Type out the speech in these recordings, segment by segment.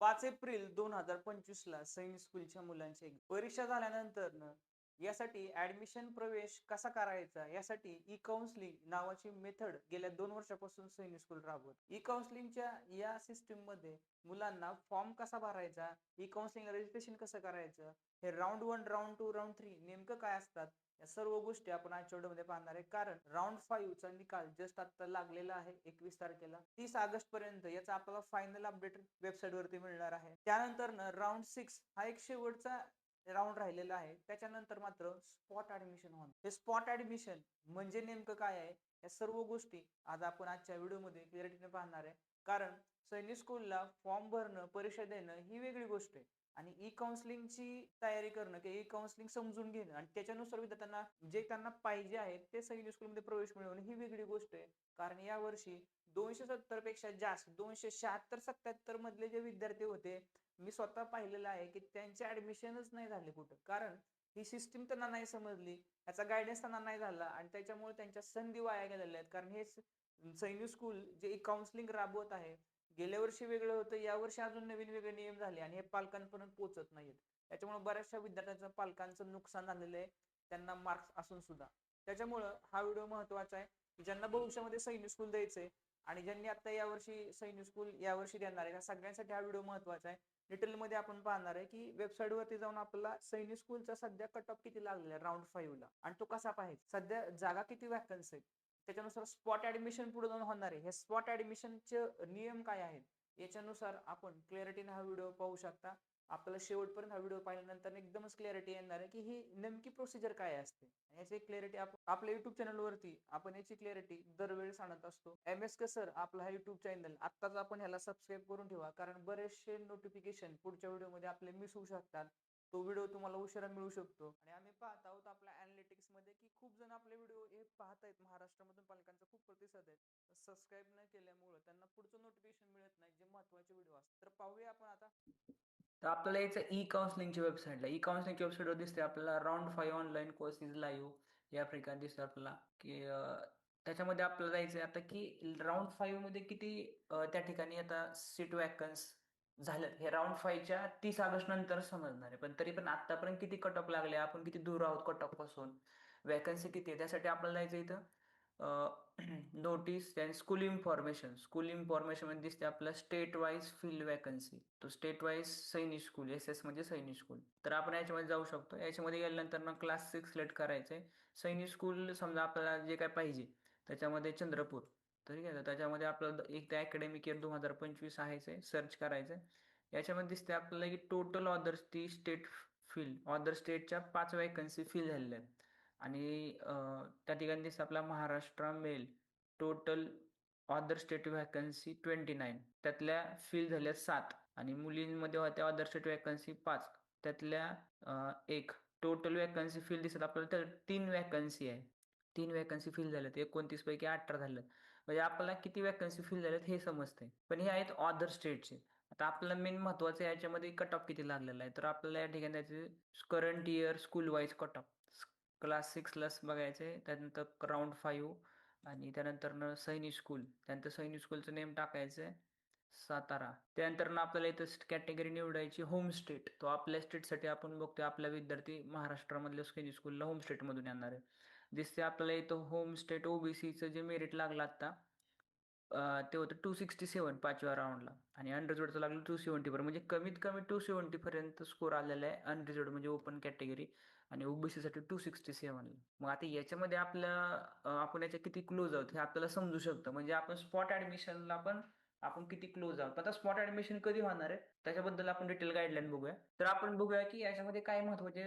पाच एप्रिल दोन हजार पंचवीस ला सैनिक स्कूलच्या मुलांची परीक्षा झाल्यानंतर यासाठी ऍडमिशन प्रवेश कसा करायचा? यासाठी ई काउन्सिलिंग नावाची मेथड गेल्या दोन वर्षापासून सैनिक स्कूल राबवत. ई काउन्सिलिंगच्या या सिस्टीममध्ये मुलांना फॉर्म कसा भरायचा? ई काउन्सिलिंग रजिस्ट्रेशन कसं करायचं? हे round one round two round three नेमकं काय असतात? या सर्व गोष्टी आपण आजच्या मध्ये पाहणार आहे. कारण राऊंड फाईव्ह चा निकाल जस्ट आता लागलेला आहे एकवीस तारखेला. तीस ऑगस्ट पर्यंत याचा आपल्याला फायनल अपडेट वेबसाईट वरती मिळणार आहे. त्यानंतर राऊंड सिक्स हा एक शेवटचा राऊंड राहिलेला आहे. त्याच्यानंतर मात्र स्पॉट ऍडमिशन होणार. हे स्पॉट ऍडमिशन म्हणजे नेमकं काय आहे? या सर्व गोष्टी आज आपण आजच्या व्हिडिओमध्ये क्लिअरिटीने पाहणार आहे. कारण सैनिक स्कूलला फॉर्म भरणं परीक्षा देणं ही वेगळी गोष्ट आहे. आणि ई काउन्सिलिंगची तयारी करणं किंवा ई काउन्सिलिंग समजून घेणं आणि त्याच्यानुसार विद्यार्थ्यांना जे त्यांना पाहिजे आहे ते सैनिक स्कूलमध्ये प्रवेश मिळवणं ही वेगळी गोष्ट आहे. कारण या वर्षी दोनशे सत्तरपेक्षा जास्त दोनशे शहात्तर सत्याहत्तर मधले जे विद्यार्थी होते मी स्वतः पाहिलेलं आहे की त्यांचे ऍडमिशनच नाही झाले कुठं. कारण ही सिस्टीम त्यांना नाही समजली याचा गायडन्स त्यांना नाही झाला आणि त्याच्यामुळे त्यांच्या संधी वाया गेलेल्या आहेत. कारण हे सैनिक स्कूल जे काउन्सिलिंग राबवत आहे गेल्या वर्षी वेगळं होतं या वर्षी अजून नवीन वेगळे नियम झाले आणि हे पालकांपर्यंत पोहोचत नाहीत त्याच्यामुळे बऱ्याचशा विद्यार्थ्यांचं पालकांचं नुकसान झालेलं आहे त्यांना मार्क्स असून सुद्धा. त्याच्यामुळं हा व्हिडिओ महत्त्वाचा आहे की ज्यांना भविष्यामध्ये सैनिक स्कूल द्यायचंय आणि ज्यांनी आता यावर्षी सैनिक स्कूल यावर्षी देणार आहे सगळ्यांसाठी हा व्हिडिओ महत्त्वाचा आहे. डिटेलमध्ये आपण पाहणार आहे की वेबसाईट वरती जाऊन आपला सैनिक स्कूलचा सध्या कट ऑफ किती लागलेला आहे राऊंड फाईव्ह ला आणि तो कसा पाहिजे सध्या जागा किती वॅकन्स आहेत? त्याच्यानुसार स्पॉट ऍडमिशन पुढे जाऊन होणार आहे. हे स्पॉट ऍडमिशनचे नियम काय आहेत? याच्यानुसार आपण क्लॅरिटीने हा व्हिडिओ पाहू शकता. आपल्याला शेवटपर्यंत हा व्हिडिओ पाहिल्यानंतर एकदमच क्लॅरिटी येणार आहे की ही नेमकी प्रोसिजर काय असते? याची क्लॅरिटी आपल्या युट्यूब चॅनलवरती आपण याची क्लॅरिटी दरवेळेस आणत असतो. एम एस के सर आपला हा युट्यूब चॅनल आत्ताच आपण ह्याला सबस्क्राईब करून ठेवा. कारण बरेचसे नोटिफिकेशन पुढच्या व्हिडिओमध्ये आपले मिस होऊ शकतात. तो व्हिडिओ तुम्हाला उशिरा मिळू शकतो. आणि आम्ही पाहत आहोत आपल्या अनालिटिक्समध्ये की खूप जण आपले व्हिडिओ हे पाहत आहेत महाराष्ट्रामधून पालकांचा खूप प्रतिसाद आहे. सबस्क्राईब न केल्यामुळे त्यांना पुढचं नोटिफिकेशन मिळत नाही जे महत्त्वाचे व्हिडिओ असतात. तर पाहूया आपण आता. तर आपल्याला याचं ई काउन्सिलिंगच्या वेबसाईटला ई काउन्सिलिंगच्या वेबसाईटवर दिसते आपल्याला round five online courses live या प्रकारे दिसते आपल्याला. की त्याच्यामध्ये आपल्याला जायचं आहे आता की राऊंड फाईव्हमध्ये किती त्या ठिकाणी आता सीट वॅकन्स झालं. हे राऊंड फाईव्हच्या तीस ऑगस्ट नंतर समजणार आहे. पण तरी पण आतापर्यंत किती कट ऑफ लागले? आपण किती दूर आहोत कट ऑफपासून? वॅकन्सी किती आहे? त्यासाठी आपल्याला जायचं इथं. Notice and school information school इन्फॉर्मेशनमध्ये दिसते आपलं स्टेट वाईज फील्ड वॅकन्सी तो state wise Sainik school S S म्हणजे सैनिक स्कूल तर आपण याच्यामध्ये जाऊ शकतो. याच्यामध्ये गेल्यानंतर ना क्लास सिक्स सिलेक्ट करायचंय. सैनिक स्कूल समजा आपल्याला जे काय पाहिजे त्याच्यामध्ये चंद्रपूर. तरी काय त्याच्यामध्ये आपलं एक त्या अकॅडमिक इयर दोन हजार पंचवीस आहे सर्च करायचं याच्यामध्ये दिसते आपल्याला की टोटल ऑदर्स ती स्टेट फील्ड ऑदर स्टेटच्या पाच वॅकन्सी फिल झालेल्या आहेत. आणि त्या ठिकाणी दिसतं आपला Maharashtra male total other state vacancy twenty nine त्यातल्या फिल झाल्या सात. आणि मुलींमध्ये होत्या ऑदर स्टेट वॅकन्सी पाच. त्यातल्या एक. टोटल वॅकन्सी फिल दिसत आपल्याला तर तीन वॅकन्सी आहे. तीन वॅकन्सी फिल झाल्यात. एकोणतीस पैकी अठरा झाल्यात. म्हणजे आपल्याला किती वॅकन्सी फिल झाल्यात हे समजते पण हे आहेत ऑदर स्टेटचे आता आपल्याला मेन महत्वाचं याच्यामध्ये कट ऑफ किती लागलेला आहे? तर आपल्याला या ठिकाणी त्याचे current year school wise cut off class सिक्सलाच बघायचे त्यानंतर राऊंड फाईव्ह आणि त्यानंतर सैनिक स्कूल त्यानंतर सैनिक स्कूलचं नेम टाकायचं सातारा. त्यानंतर आपल्याला इथं कॅटेगरी निवडायची होम स्टेट तो आपल्या स्टेटसाठी आपण बघतोय आपला विद्यार्थी महाराष्ट्रामधल्या सैनिक स्कूलला होम स्टेटमधून येणार आहे. दिसते आपल्याला इथं होम स्टेट ओबीसीचं जे मेरिट लागलं आता ते होतं टू सिक्स्टी सेवन पाचव्या राऊंडला आणि अनरिझर्वडचं लागलं टू सेवन्टी म्हणजे कमीत कमी टू सेवन्टीपर्यंत स्कोर आलेला आहे अनरिझर्वड म्हणजे ओपन कॅटेगरी आणि ओबीसीसाठी टू सिक्स्टी सेवन मग आता याच्यामध्ये आपल्या आपण याच्या किती क्लोज आहोत हे आपल्याला समजू शकतं. म्हणजे आपण स्पॉट ऍडमिशनला पण आपण किती क्लोज आहोत. आता स्पॉट ऍडमिशन कधी होणार आहे? त्याच्याबद्दल आपण डिटेल गाईडलाईन बघूया. तर आपण बघूया की याच्यामध्ये काय महत्त्वाचे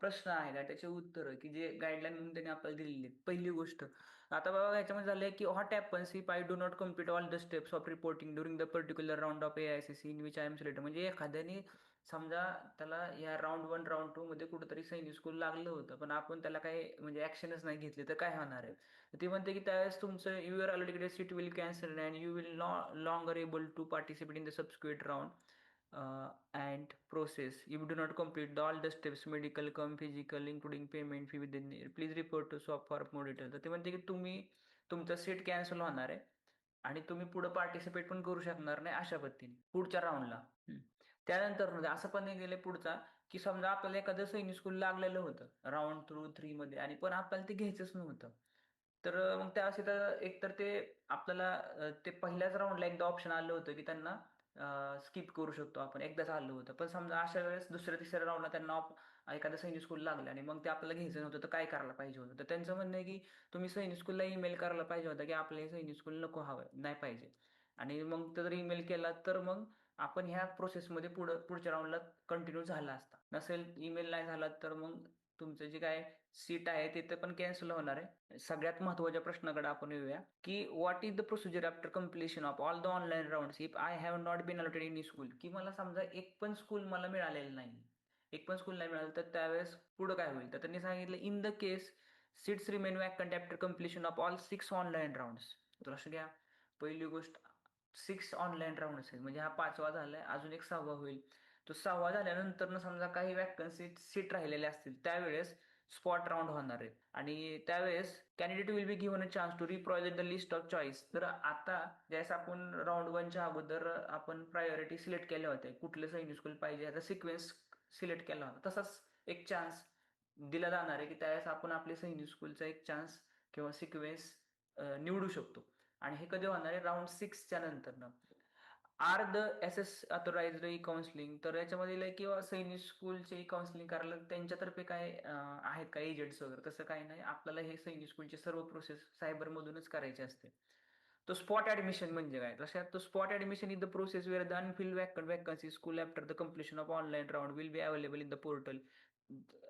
प्रश्न आहेत त्याचे उत्तर की जे गाईडलाईन म्हणून त्यांनी आपल्याला दिलेली आहेत. पहिली गोष्ट आता बघा याच्यामध्ये झालंय की what happens if I do not complete all the steps of reporting during the particular round of A I C C in which I am select म्हणजे एखाद्याने समजा त्याला या राऊंड वन राऊंड टू मध्ये कुठंतरी सैनिक स्कूल लागलं होतं पण आपण त्याला काही म्हणजे ऍक्शनच नाही घेतली तर काय होणार आहे? ते म्हणते की त्यावेळेस तुमचं you are already seat will cancel and you will no longer able to participate in the subsequent round and process you do not complete the all the steps medical cum physical including payment fee with please report to SOP for more तर ते म्हणते की तुम्ही तुमचं seat cancel होणार आहे आणि तुम्ही पुढे पार्टिसिपेट पण करू शकणार नाही अशा पद्धतीने पुढच्या राऊंडला त्यानंतर म्हणजे असं पण एक गेले पुढचा की समजा आपल्याला एखादं सैनिक स्कूल लागलेलं होतं राऊंड थ्रू थ्री मध्ये आणि पण आपल्याला ते घ्यायचंच नव्हतं. तर मग त्या असे तर एकतर ते आपल्याला ते पहिल्याच राऊंडला एकदा ऑप्शन आलं होतं की त्यांना स्किप करू शकतो आपण एकदाच आलं होतं. पण समजा अशा वेळेस दुसऱ्या तिसऱ्या राऊंडला त्यांना op- एखादं सैनिक स्कूल लागलं आणि मग ते आपल्याला घ्यायचं नव्हतं तर काय करायला पाहिजे होतं? तर त्यांचं म्हणणं आहे की तुम्ही सैनिक स्कूलला ईमेल करायला पाहिजे होता की आपल्याला सैनिक स्कूल नको हवं नाही पाहिजे. आणि मग जर ईमेल केला तर मग आपण ह्या प्रोसेसमध्ये पुढं पुढच्या राऊंडला कंटिन्यू झाला असता. नसेल ईमेल नाही झाला तर मग तुमचं जे काय सीट आहे तिथं पण कॅन्सल होणार आहे. सगळ्यात महत्त्वाच्या प्रश्नाकडे आपण येऊया की what is the procedure after completion of all the online rounds if I have not been allotted in school की मला समजा एक पण स्कूल मला मिळालेलं नाही. एक पण स्कूल नाही मिळालं तर त्यावेळेस पुढं काय होईल? तर त्यांनी सांगितलं in the case seats remain vacant after completion of all six online rounds तर घ्या पहिली गोष्ट सिक्स ऑनलाईन राऊंड असेल. म्हणजे हा पाचवा झालाय अजून एक सहावा होईल. तो सहावा झाल्यानंतर समजा काही वॅकन्सी सीट राहिलेल्या असतील त्यावेळेस स्पॉट राऊंड होणार आहेत आणि त्यावेळेस candidate will be given a chance to represent the list of choice तर आता ज्यावेळेस आपण राऊंड वनच्या अगोदर आपण प्रायोरिटी सिलेक्ट केल्या होत्या कुठलं सैनिक स्कूल पाहिजे याचा सिक्वेन्स सिलेक्ट केला होता तसाच एक चान्स दिला जाणार आहे की त्यावेळेस आपण आपले सैनिक स्कूलचा एक चान्स किंवा सिक्वेन्स निवडू शकतो. आणि हे कधी होणार आहे? राऊंड सिक्सच्या नंतर are the S S authorise e counselling तर याच्यामध्ये किंवा सैनिक स्कूलचे काउन्सिलिंग करायला त्यांच्यातर्फे काय आहेत का एजंट्स वगैरे? तसं काही नाही. आपल्याला हे सैनिक स्कूलचे सर्व प्रोसेस सायबर मधूनच करायचे असते. तो स्पॉट ऍडमिशन म्हणजे काय? तशात तो spot admission in the process where the unfilled vacant vacancy school after the completion of online round will be available in the portal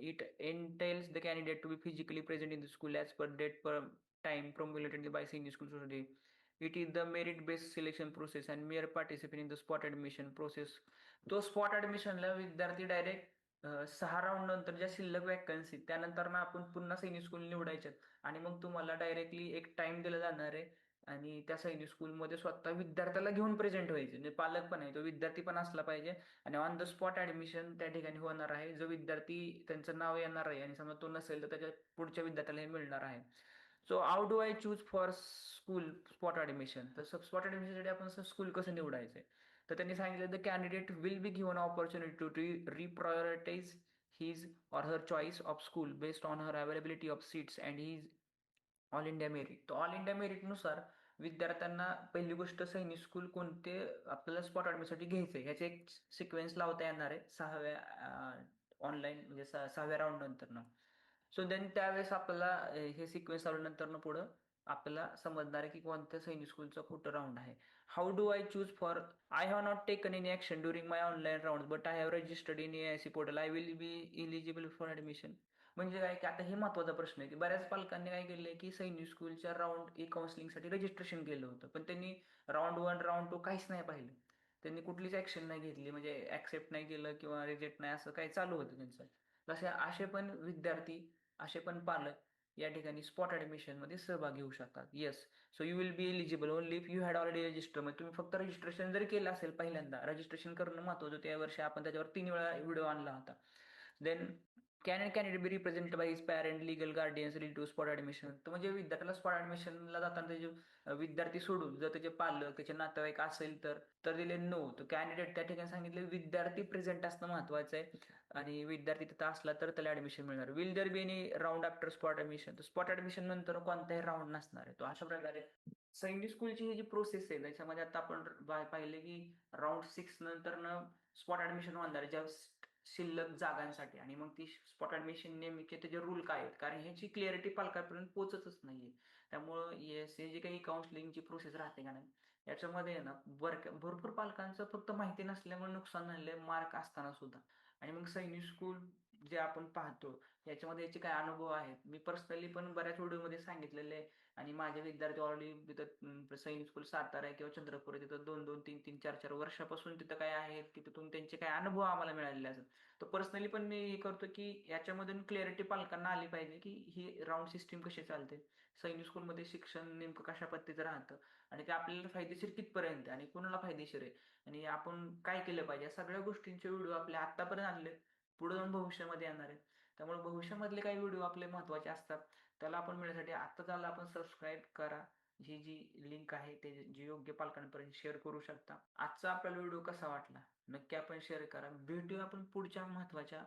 it entails the candidate to be physically present in the school as per date per time promulgated by senior school society it is the merit based selection process and mere participant in the spot admission process. तो spot ऍडमिशनला विद्यार्थी direct सहा round नंतर ज्या शिल्लक vacancy त्यानंतर ना आपण पुन्हा सैनिक स्कूल निवडायच्यात. आणि मग तुम्हाला डायरेक्टली एक टाइम दिला जाणार आहे. आणि त्या सैनिक स्कूलमध्ये स्वतः विद्यार्थ्याला घेऊन प्रेझेंट व्हायचे. म्हणजे पालक पण आहे. तो विद्यार्थी पण असला पाहिजे. आणि ऑन द स्पॉट ऍडमिशन त्या ठिकाणी होणार आहे. जो विद्यार्थी त्यांचं नाव येणार आहे. आणि समजा तो नसेल तर त्याच्या पुढच्या विद्यार्थ्याला हे मिळणार आहे. So how do I choose for school spot admission तर स्पॉट ऍडमिशनसाठी आपण स्कूल कसं निवडायचं आहे तर त्यांनी सांगितलं the candidate will be given opportunity to re reprioritise his or her choice of school based on her availability of seats and his all India merit तर ऑल इंडिया मेरिटनुसार विद्यार्थ्यांना पहिली गोष्ट सैनिक स्कूल कोणते आपल्याला स्पॉट ॲडमिशनसाठी घ्यायचं आहे ह्याचे एक सिक्वेन्स लावता येणार आहे सहाव्या ऑनलाईन म्हणजे सहा सहाव्या राऊंड नंतरनं. सो देन त्यावेळेस आपल्याला हे सिक्वेन्स लावल्यानंतरनं पुढं आपल्याला समजणार आहे की कोणत्या सैनिक स्कूलचं कुठं राऊंड आहे. How do I choose for I have not taken any action during my online round but I have registered in A I C portal I will be eligible for admission म्हणजे काय की आता हे महत्त्वाचा प्रश्न आहे की बऱ्याच पालकांनी काय केलंय की सैनिक स्कूलच्या राऊंड ए काउन्सिलिंगसाठी रजिस्ट्रेशन केलं होतं पण त्यांनी राऊंड वन राऊंड टू काहीच नाही पाहिलं. त्यांनी कुठलीच ऍक्शन नाही घेतली म्हणजे ऍक्सेप्ट नाही केलं किंवा रिजेक्ट नाही असं काही चालू होतं त्यांचं. तसे असे पण विद्यार्थी असे पण पालक या ठिकाणी स्पॉट ऍडमिशनमध्ये सहभागी होऊ शकतात. Yes so you will be eligible only if you had already register म्हणजे तुम्ही फक्त रजिस्ट्रेशन जरी केलं असेल पहिल्यांदा रजिस्ट्रेशन करणं महत्वाचं होतं. वर्षी आपण त्याच्यावर तीन वेळा व्हिडिओ आणला होता. Then can and candidate be represented by his parent legal guardians relative spot admission तर म्हणजे विद्यार्थ्याला स्पॉट ऍडमिशनला जाताना त्याचे विद्यार्थी सोडून जर त्याचे पालक त्याचे नातेवाईक असेल तर तर दिले नो तर कॅन्डिडेट त्या ठिकाणी सांगितले विद्यार्थी प्रेझेंट असणं महत्वाचं आहे आणि विद्यार्थी तिथं असला तर त्याला ऍडमिशन मिळणार. Will there be any round after spot admission तर स्पॉट ऍडमिशन नंतर कोणताही राऊंड नसणार आहे. तो अशा प्रकारे सैनिक स्कूलची ही जी प्रोसेस आहे त्याच्यामध्ये आता आपण पाहिले की राऊंड सिक्स नंतर स्पॉट ऍडमिशन होणार आहे. ज्या शिल्लक जागांसाठी. आणि मग ती स्पॉट ऍडमिशन नेमके त्याचे रूल काय आहेत? कारण ह्याची क्लिअरिटी पालकांपर्यंत पोहोचतच नाहीये. त्यामुळं येस हे जे काही काउन्सिलिंगची प्रोसेस राहते का नाही याच्यामध्ये आहे ना बर भरपूर पालकांचं फक्त माहिती नसल्यामुळे नुकसान झालेलं आहे मार्क असताना सुद्धा. आणि मग सैनिक स्कूल जे आपण पाहतो याच्यामध्ये याचे काय अनुभव आहेत? मी पर्सनली पण बऱ्याच व्हिडिओमध्ये सांगितलेले आहे. आणि माझे विद्यार्थी ऑलरेडी तिथं सैनिक स्कूल सातारा आहे किंवा चंद्रपूर आहे तिथं दोन दोन तीन तीन चार चार वर्षापासून तिथं काय आहेत की तिथून त्यांचे काय अनुभव आम्हाला मिळालेले असतात तर पर्सनली पण मी हे करतो की याच्यामधून क्लिअरिटी पालकांना आली पाहिजे की ही राऊंड सिस्टीम कशी चालते? सैनिक स्कूलमध्ये शिक्षण नेमकं कशा पद्धतीचं राहतं? आणि ते आपल्याला फायदेशीर कितपर्यंत आहे? आणि कोणाला फायदेशीर आहे? आणि आपण काय केलं पाहिजे? या सगळ्या गोष्टींचे व्हिडिओ आपले आतापर्यंत आणले पुढे जाऊन भविष्यामध्ये येणार आहेत. त्यामुळे भविष्यामधले काही व्हिडिओ आपले महत्त्वाचे असतात त्याला आपण मिळण्यासाठी आता त्याला आपण सबस्क्राईब करा. ही जी लिंक आहे ते जी योग्य पालकांपर्यंत शेअर करू शकता. आजचा आपल्याला व्हिडिओ कसा वाटला? नक्की आपण शेअर करा. भेटूया आपण पुढच्या महत्त्वाच्या